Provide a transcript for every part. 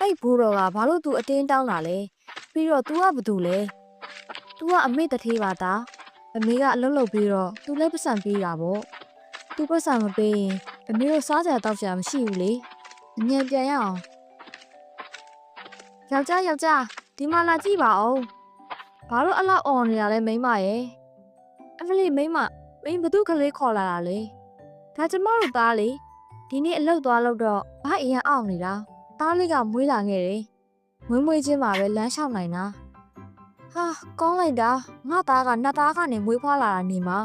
အဲ့ဘိုးတော်ကဘာလို့ तू အတင်းတောင်းတာလဲပြီးတော့ तू ကဘာတူလဲ तू ကအမေတထေးပါသားအမေကအလုပ်လုပ်ပြီးတော့ तू လည်းပတ်စံပေးတာပေါ့ तू ပတ်စံမပေးရင်အမေတို့စားကြတောက်ကြမရှိဘူးလေအမြန်ပြန်ရအောင်ယောက်ျားယောက်ျားဒီမှာလာကြည့်ပါဦးဘာလို့အလောက်អော်နေတာလဲမိန်းမရဲ့အမလေးမိန်းမမင်းဘသူကလေးခေါ်လာတာလဲဒါကျမတို့သားလေဒီနေ့အလုပ်သွားလို့တော့ဘာအရင်အောင်နေတာ သားလေးကမွေးလာခဲ့တယ်မွေးမွေးချင်းမှာပဲလမ်းလျှောက်နိုင်တာဟာကောင်းလိုက်တာငါသားကနှစ်သားကနေမွေးဖွားလာတာနေမှာ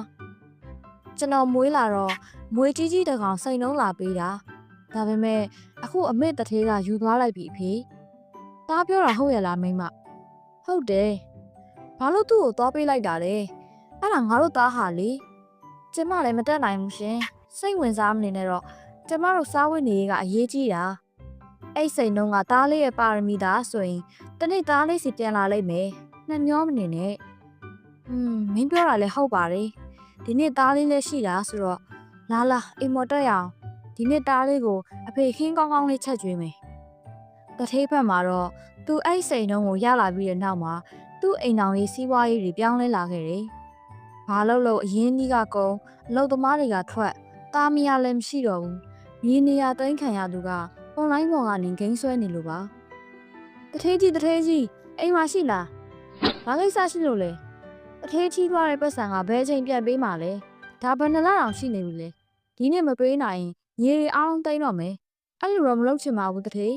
ကျွန်တော်မွေးလာတော့မွေးကြီးကြီးတကောင်စိန်လုံးလာပေးတာဒါပေမဲ့အခုအမေတထေးကယူသွားလိုက်ပြီအဖေသားပြောတာဟုတ်ရလားမိန်းမဟုတ်တယ်ဘာလို့သူ့ကိုသွားပေးလိုက်တာလဲအဲ့ဒါငါတို့သားဟာလေကျမလည်းမတက်နိုင်ဘူးရှင်စိတ်ဝင်စားမနေနဲ့တော့ကျမတို့စားဝတ်နေရေးကအရေးကြီးတာ အဲ့စိန်လုံးကသားလေးရဲ့ပါရမီသားဆိုရင်တနေ့သားလေးစီပြန်လာလိမ့်မယ်နှမျောမနေနဲ့อืมမင်းပြောတာလည်းဟုတ်ပါတယ်ဒီနေ့သားလေးလည်းရှိတာဆိုတော့လာလာအိမ်မော်တက်ရအောင်ဒီနေ့သားလေးကိုအဖေခင်းကောင်းကောင်းလေးချက်ကျွေးမယ်တထေးဘက်မှာတော့သူအဲ့စိန်လုံးကိုရလာပြီးတဲ့နောက်မှာသူ့အိမ်တော်ရေးစီးပွားရေးတွေပြောင်းလဲလာခဲ့တယ်ဘာလို့လို့အရင်ကြီးကကုန်းအလုပ်သမားတွေကထွက်သားမရလည်းမရှိတော့ဘူးမြေနေရာသိမ်းခံရသူက အွန်လိုင်းပေါ်ကနေဂိမ်းဆွဲနေလို့ပါတထေးကြီးတထေးကြီးအိမ်မှာရှိလားဘာကိစ္စရှိလို့လဲတထေးချီးသွားတဲ့ပတ်စံကဘယ်ချိန်ပြန်ပေးမှလဲဒါဘယ်နှလားအောင်ရှိနေပြီလဲဒီနေ့မပေးနိုင်ရင်ညီတွေအားလုံးသိမ်းတော့မယ်အဲ့လိုတော့မလုပ်ချင်ပါဘူးတထေး